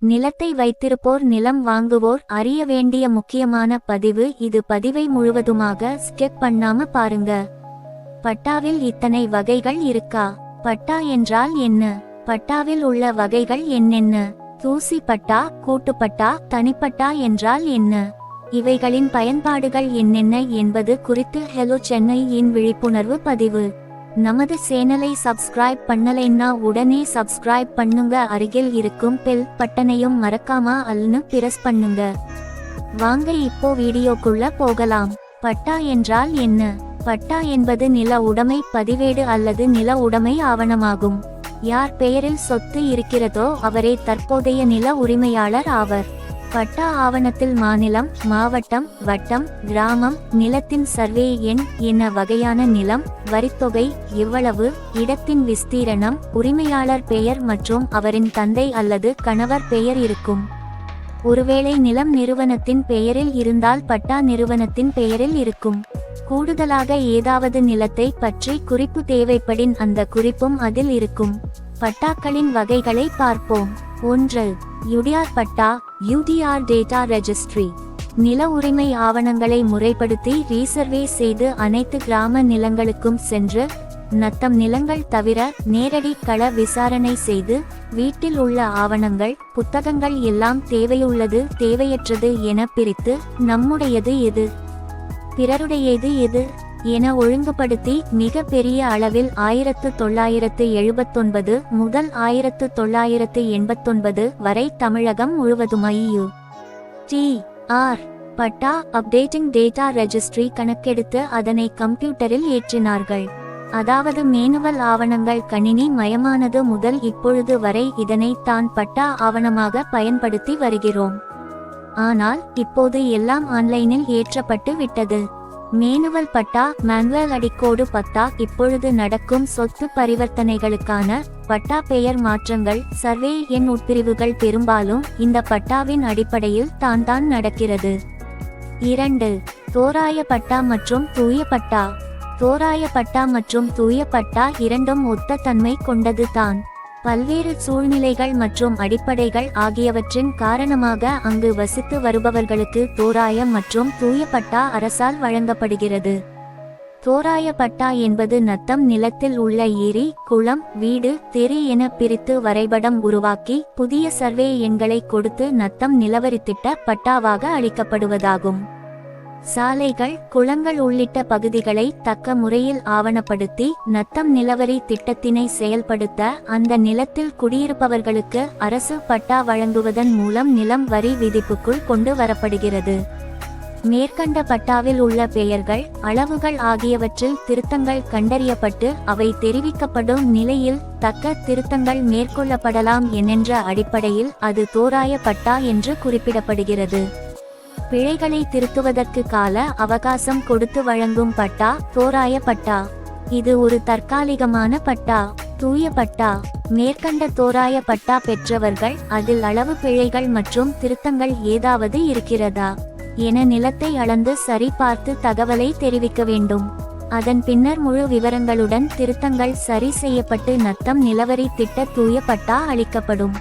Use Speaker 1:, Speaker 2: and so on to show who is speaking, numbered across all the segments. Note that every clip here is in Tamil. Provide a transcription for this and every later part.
Speaker 1: நிலத்தை வைத்திருப்போர் நிலம் வாங்குவோர் அறிய வேண்டிய முக்கியமான பதிவு இது. பதிவை முழுவதுமாக ஸ்கெப் பண்ணாம பாருங்க. பட்டாவில் இத்தனை வகைகள் இருக்கா? பட்டா என்றால் என்ன? பட்டாவில் உள்ள வகைகள் என்னென்ன? தூசி பட்டா கூட்டுப்பட்டா தனிப்பட்டா என்றால் என்ன? இவைகளின் பயன்பாடுகள் என்னென்ன என்பது குறித்து ஹெலோ சென்னையின் விழிப்புணர்வு பதிவு. நமது சேனலை சப்ஸ்கிரைப் பண்ணலைன்னா உடனே சப்ஸ்கிரைப் பண்ணுங்க. அருகில் இருக்கும் பெல் பட்டனையும் மறக்காம அல்னு பிரஸ் பண்ணுங்க. வாங்க இப்போ வீடியோக்குள்ள போகலாம். பட்டா என்றால் என்ன? பட்டா என்பது நில உடைமை பதிவேடு அல்லது நில உடைமை ஆவணமாகும். யார் பெயரில் சொத்து இருக்கிறதோ அவரே தற்போதைய நில உரிமையாளர் ஆவர். பட்டா ஆவணத்தில் மாநிலம் மாவட்டம் வட்டம் கிராமம் நிலத்தின் சர்வே எண் என்ன வகையான நிலம் வரித்தொகை எவ்வளவு இடத்தின் விஸ்தீரணம் உரிமையாளர் பெயர் மற்றும் அவரின் தந்தை அல்லது கணவர் பெயர் இருக்கும். ஒருவேளை நிலம் நிறுவனத்தின் பெயரில் இருந்தால் பட்டா நிறுவனத்தின் பெயரில் இருக்கும். கூடுதலாக ஏதாவது நிலத்தை பற்றி குறிப்பு தேவைப்படின் அந்த குறிப்பும் அதில் இருக்கும். பட்டாக்களின் வகைகளை பார்ப்போம். ஒன்று யுடிஆர் பட்டா யூடிஆர் டேட்டா ரெஜிஸ்ட்ரி. நில உரிமை ஆவணங்களை முறைப்படுத்தி ரீசர்வே செய்து அனைத்து கிராம நிலங்களுக்கும் சென்று நத்தம் நிலங்கள் தவிர நேரடி கள விசாரணை செய்து வீட்டில் உள்ள ஆவணங்கள் புத்தகங்கள் எல்லாம் தேவையுள்ளது தேவையற்றது என பிரித்து நம்முடையது எது? பிறருடையது எது? என ஒழுங்குபடுத்தி மிக பெரிய அளவில் ஆயிரத்து தொள்ளாயிரத்து எழுபத்தொன்பது முதல் ஆயிரத்து தொள்ளாயிரத்து எண்பத்தொன்பது வரை தமிழகம் முழுவதுமையு T. R. Patta updating data registry கணக்கெடுத்து அதனை கம்ப்யூட்டரில் ஏற்றினார்கள். அதாவது மேனுவல் ஆவணங்கள் கணினி மயமானது முதல் இப்பொழுது வரை இதனை தான் பட்டா ஆவணமாக பயன்படுத்தி வருகிறோம். ஆனால் இப்போது எல்லாம் ஆன்லைனில் ஏற்றப்பட்டு விட்டது. மேனுவல் பட்டா மேனுவல் அடிக்கோடு பட்டா இப்பொழுது நடக்கும் சொத்து பரிவர்த்தனைகளுக்கான பட்டா பெயர் மாற்றங்கள் சர்வே எண் உட்பிரிவுகள் பெரும்பாலும் இந்த பட்டாவின் அடிப்படையில் தான் தான் நடக்கிறது. இரண்டு தோராய பட்டா மற்றும் தூய பட்டா. தோராய பட்டா மற்றும் தூய பட்டா இரண்டும் ஒத்த தன்மை கொண்டது தான். பல்வேறு சூழ்நிலைகள் மற்றும் அடிப்படைகள் ஆகியவற்றின் காரணமாக அங்கு வசித்து வருபவர்களுக்கு தோராய மற்றும் தூய பட்டா அரசால் வழங்கப்படுகிறது. தோராய பட்டா என்பது நத்தம் நிலத்தில் உள்ள ஏரி குளம் வீடு தெரு என பிரித்து வரைபடம் உருவாக்கி புதிய சர்வே எண்களை கொடுத்து நத்தம் நிலவரித்திட்ட பட்டாவாக அளிக்கப்படுவதாகும். சாலைகள் குளங்கள் உள்ளிட்ட பகுதிகளை தக்க முறையில் ஆவணப்படுத்தி நத்தம் நிலவரி திட்டத்தினை செயல்படுத்த அந்த நிலத்தில் குடியிருப்பவர்களுக்கு அரசு பட்டா வழங்குவதன் மூலம் நிலம் வரி விதிப்புக்குள் கொண்டு வரப்படுகிறது. மேற்கண்ட பட்டாவில் உள்ள பெயர்கள் அளவுகள் ஆகியவற்றில் திருத்தங்கள் கண்டறியப்பட்டு அவை தெரிவிக்கப்படும் நிலையில் தக்க திருத்தங்கள் மேற்கொள்ளப்படலாம் என்கின்ற அடிப்படையில் அது தோராய பட்டா என்று குறிப்பிடப்படுகிறது. பிழைகளை திருத்துவதற்கு கால அவகாசம் கொடுத்து வழங்கும் பட்டா தோராய பட்டா. இது ஒரு தற்காலிகமான பட்டா தூய பட்டா. மேற்கண்ட தோராய பட்டா பெற்றவர்கள் அதில் அளவு பிழைகள் மற்றும் திருத்தங்கள் ஏதாவது இருக்கிறதா? என நிலத்தை அளந்து சரிபார்த்து தகவலை தெரிவிக்க வேண்டும். அதன் பின்னர் முழு விவரங்களுடன் திருத்தங்கள் சரி செய்யப்பட்டு நத்தம் நிலவரி திட்ட தூய பட்டா அளிக்கப்படும்.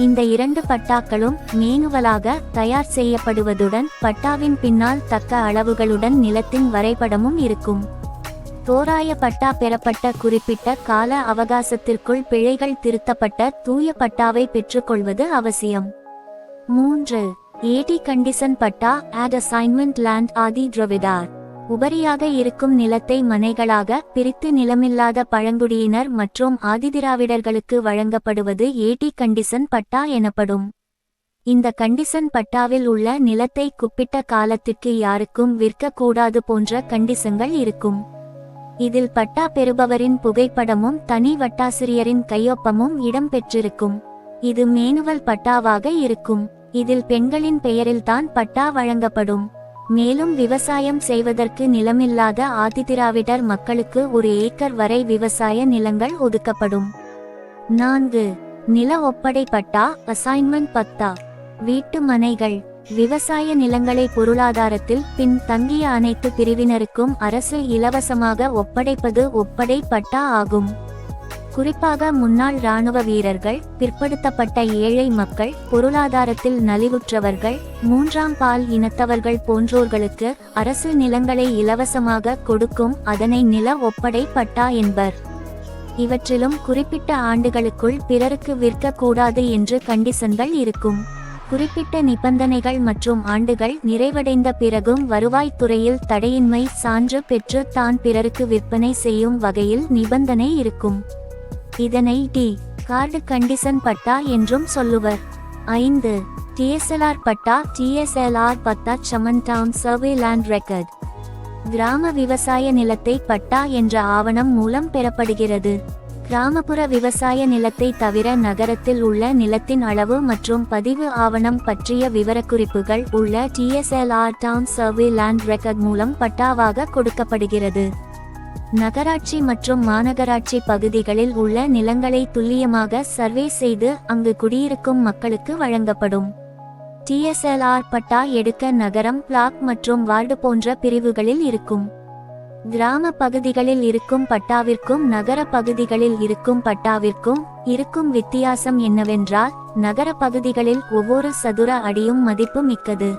Speaker 1: இந்த இரண்டு பட்டாக்களும் மேனுவலாக தயார் செய்யப்படுவதுடன் பட்டாவின் பின்னால் தக்க அளவுகளுடன் நிலத்தின் வரைபடமும் இருக்கும். தோராய பட்டா பெறப்பட்ட குறிப்பிட்ட கால அவகாசத்திற்குள் பிழைகள் திருத்தப்பட்ட தூய பட்டாவை பெற்றுக்கொள்வது அவசியம். மூன்று. AD condition patta ad assignment land Adi Dravidar உபரியாக இருக்கும் நிலத்தை மனைகளாக பிரித்து நிலமில்லாத பழங்குடியினர் மற்றும் ஆதிதிராவிடர்களுக்கு வழங்கப்படுவது ஏடி கண்டிசன் பட்டா எனப்படும். இந்த கண்டிசன் பட்டாவில் உள்ள நிலத்தை குப்பிட்ட காலத்திற்கு யாருக்கும் விற்கக்கூடாது போன்ற கண்டிசங்கள் இருக்கும். இதில் பட்டா பெறுபவரின் புகைப்படமும் தனி வட்டாசிரியரின் கையொப்பமும் இடம்பெற்றிருக்கும் இது மேனுவல் பட்டாவாக இருக்கும். இதில் பெண்களின் பெயரில்தான் பட்டா வழங்கப்படும். மேலும் விவசாயம் செய்வதற்கு நிலமில்லாத ஆதிதிராவிடர் மக்களுக்கு ஒரு ஏக்கர் வரை விவசாய நிலங்கள் ஒதுக்கப்படும். நான்கு. நில ஒப்படை பட்டா அசைன்மெண்ட் பத்தா? வீட்டு மனைகள் விவசாய நிலங்களை பொருளாதாரத்தில் பின் தங்கிய அனைத்து பிரிவினருக்கும் அரசு இலவசமாக ஒப்படைப்பது ஒப்படை பட்டா ஆகும். குறிப்பாக முன்னாள் இராணுவ வீரர்கள் பிற்படுத்தப்பட்ட ஏழை மக்கள் பொருளாதாரத்தில் நலிவுற்றவர்கள் மூன்றாம் பால் இனத்தவர்கள் போன்றோர்களுக்கு அரசு நிலங்களை இலவசமாக கொடுக்கும் அதனை நில ஒப்படை பட்டா என்பர். இவற்றிலும் குறிப்பிட்ட ஆண்டுகளுக்குள் பிறருக்கு விற்கக்கூடாது என்று கண்டிஷன்கள் இருக்கும். குறிப்பிட்ட நிபந்தனைகள் மற்றும் ஆண்டுகள் நிறைவடைந்த பிறகும் வருவாய்த்துறையில் தடையின்மை சான்று பெற்று தான் பிறருக்கு விற்பனை செய்யும் வகையில் நிபந்தனை இருக்கும். இதனை டி. கார்டு கண்டிஷன் பட்டா என்றும் சொல்லுவர். ஐந்து. டிஎஸ்எல்ஆர் பட்டா டிஎஸ்எல்ஆர் பட்டா சமன் டவுன் சர்வே லேண்ட் ரெக்கார்ட் கிராம விவசாய நிலத்தை பட்டா என்ற ஆவணம் மூலம் பெறப்படுகிறது. கிராமப்புற விவசாய நிலத்தை தவிர நகரத்தில் உள்ள நிலத்தின் அளவு மற்றும் பதிவு ஆவணம் பற்றிய விவரக்குறிப்புகள் உள்ள TSLR town survey land record மூலம் பட்டாவாக கொடுக்கப்படுகிறது. நகராட்சி மற்றும் மாநகராட்சி பகுதிகளில் உள்ள நிலங்களை துல்லியமாக சர்வே செய்து அங்கு குடியிருக்கும் மக்களுக்கு வழங்கப்படும். டிஎஸ்எல்ஆர் பட்டா எடுக்க நகரம் பிளாக் மற்றும் வார்டு போன்ற பிரிவுகளில் இருக்கும். கிராம பகுதிகளில் இருக்கும் பட்டாவிற்கும் நகர பகுதிகளில் இருக்கும் பட்டாவிற்கும் இருக்கும் வித்தியாசம் என்னவென்றால் நகர பகுதிகளில் ஒவ்வொரு சதுர அடியும் மதிப்பு மிக்கது.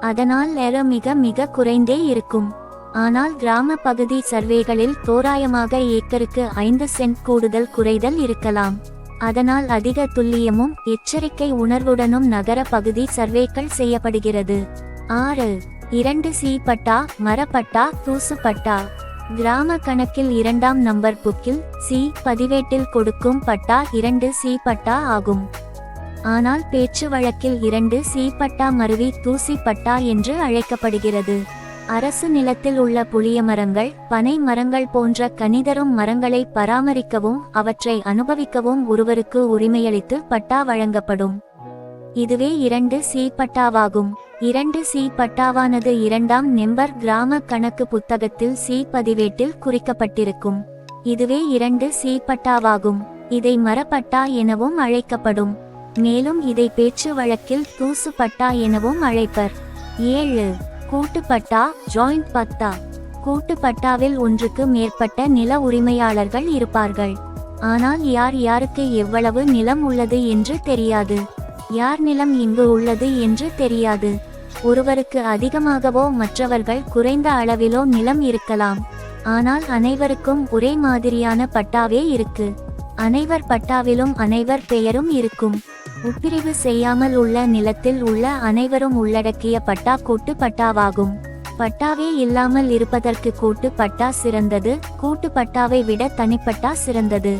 Speaker 1: அதனால் நேரம் மிக மிக குறைந்தே இருக்கும். ஆனால் கிராம பகுதி சர்வேகளில் தோராயமாக ஏக்கருக்கு ஐந்து சென்ட் கூடுதல் குறைதல் இருக்கலாம். அதனால் அதிக துல்லியமும் எச்சரிக்கை உணர்வுடனும் நகர பகுதி சர்வேக்கள் செய்யப்படுகிறது. ஆறு. இரண்டு சி பட்டா மரப்பட்டா தூசு பட்டா. கிராம கணக்கில் இரண்டாம் நம்பர் புக்கில் சி பதிவேட்டில் கொடுக்கும் பட்டா இரண்டு சி பட்டா ஆகும். ஆனால் பேச்சு வழக்கில் இரண்டு சி பட்டா மருவி தூசி பட்டா என்று அழைக்கப்படுகிறது. அரசு நிலத்தில் உள்ள புளிய மரங்கள் பனை மரங்கள் போன்ற கனிதரும் மரங்களை பராமரிக்கவும் அவற்றை அனுபவிக்கவும் ஒருவருக்கு உரிமையளித்து பட்டா வழங்கப்படும். இதுவே இரண்டு சி பட்டாவாகும். இரண்டு சி பட்டாவானது இரண்டாம் நெம்பர் கிராம கணக்கு புத்தகத்தில் சி பதிவேட்டில் குறிக்கப்பட்டிருக்கும். இதுவே இரண்டு சி பட்டாவாகும். இதை மரப்பட்டா எனவும் அழைக்கப்படும். மேலும் இதை பேச்சு வழக்கில் தூசு பட்டா எனவும் அழைப்பர். ஏழு. கூட்டுப்பட்டா ஜாயிண்ட் பட்டா கூட்டுப்பட்டாவில் ஒன்றுக்கு மேற்பட்ட நில உரிமையாளர்கள் இருப்பார்கள். ஆனால் யார் யாருக்கு எவ்வளவு நிலம் உள்ளது என்று தெரியாது. யார் நிலம் இங்கு உள்ளது என்று தெரியாது. ஒருவருக்கு அதிகமாகவோ மற்றவர்கள் குறைந்த அளவிலோ நிலம் இருக்கலாம். ஆனால் அனைவருக்கும் ஒரே மாதிரியான பட்டாவே இருக்கு. அனைவர் பட்டாவிலும் அனைவர் பெயரும் இருக்கும். உட்பிரிவு செய்யாமல் உள்ள நிலத்தில் உள்ள அனைவரும் உள்ளடக்கிய பட்டா கூட்டு பட்டாவாகும். பட்டாவே இல்லாமல் இருப்பதற்கு கூட்டு பட்டா சிறந்தது கூட்டு பட்டாவை விட தனிப்பட்டா சிறந்தது.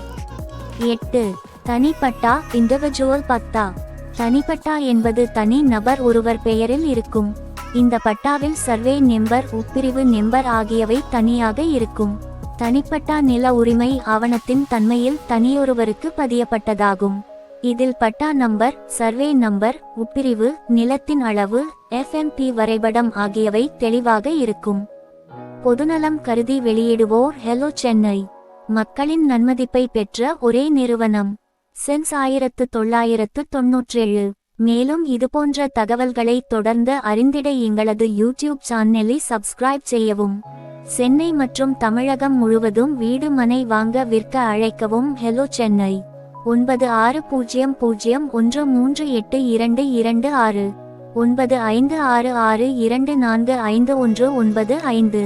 Speaker 1: எட்டு தனிப்பட்டா இண்டிவிஜுவல் பட்டா. தனிப்பட்டா என்பது தனி நபர் ஒருவர் பெயரில் இருக்கும். இந்த பட்டாவில் சர்வே நெம்பர் உட்பிரிவு நெம்பர் ஆகியவை தனியாக இருக்கும். தனிப்பட்டா நில உரிமை ஆவணத்தின் தன்மையில் தனியொருவருக்கு பதியப்பட்டதாகும். இதில் பட்டா நம்பர் சர்வே நம்பர் உட்பிரிவு நிலத்தின் அளவு எஃப்எம்பி வரைபடம் ஆகியவை தெளிவாக இருக்கும். பொதுநலம் கருதி வெளியிடுவோர் ஹெலோ சென்னை மக்களின் நன்மதிப்பை பெற்ற ஒரே நிறுவனம். சென்ஸ் ஆயிரத்து தொள்ளாயிரத்து தொன்னூற்றேழு. மேலும் இதுபோன்ற தகவல்களை தொடர்ந்து அறிந்திட எங்களது யூடியூப் சேனலை சப்ஸ்கிரைப் செய்யவும். சென்னை மற்றும் தமிழகம் முழுவதும் வீடு மனை வாங்க விற்க அழைக்கவும் ஹெலோ சென்னை ஒன்பது ஆறு பூஜ்ஜியம் பூஜ்ஜியம் ஒன்று மூன்று எட்டு இரண்டு இரண்டு ஆறு. ஒன்பது ஐந்து ஆறு ஆறு இரண்டு நான்கு ஐந்து ஒன்று ஒன்பது ஐந்து.